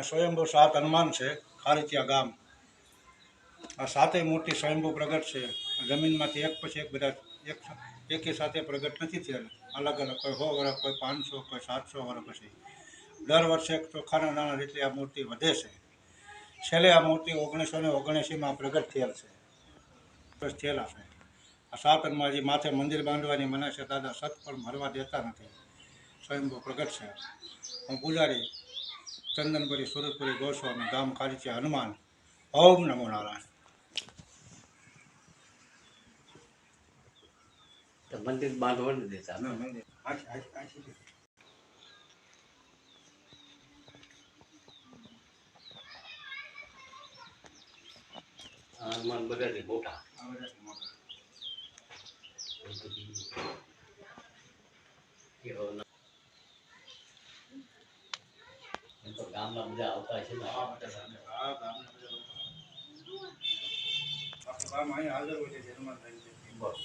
સ્વયંભૂ સાત હનુમાન છે, ખારીચિયા ગામ. આ સાતેય મૂર્તિ સ્વયંભૂ પ્રગટ છે. જમીનમાંથી એક પછી એક બધા એક એકી સાથે પ્રગટ નથી થયેલા. અલગ અલગ, કોઈ સો વર્ષ, કોઈ પાંચસો, કોઈ સાતસો વર્ષ પછી. દર વર્ષે ચોખાના નાના રીતે આ મૂર્તિ વધે છે. છેલ્લે આ મૂર્તિ ઓગણીસો ને ઓગણએંસીમાં પ્રગટ થયેલ છે. થયેલા છે. આ સાત હનુમાનજી માથે મંદિર બાંધવાની મને છે દાદા સત પણ ભરવા દેતા નથી. સ્વયંભૂ પ્રગટ છે. હું પૂજારી ચંદનપુરી, સુરતપુરી, ગોસ્વામી, ગામ કાલિચી હનુમાન, ઓમ નમો નારાયણ. મંદિર બાંધવા નથી દેતા હનુમાન બધાથી મોટા. એવો ગામના બધા આવતા છે ને હાજર હોય છે.